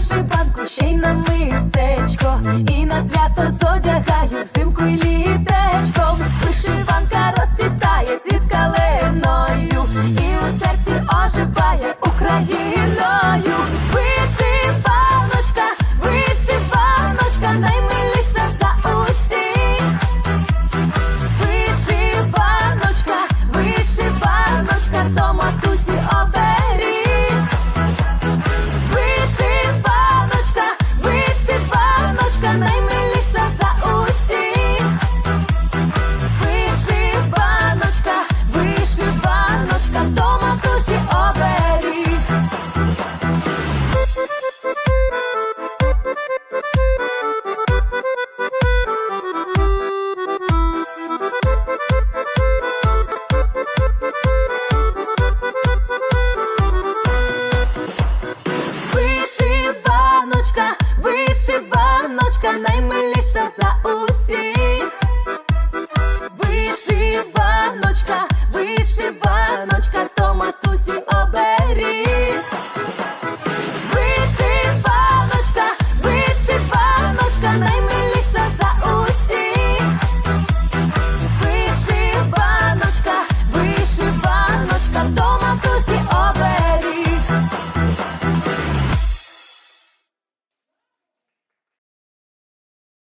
вишиванку, ще й на мистечко, і на свято. дочка наймиліша за усіх.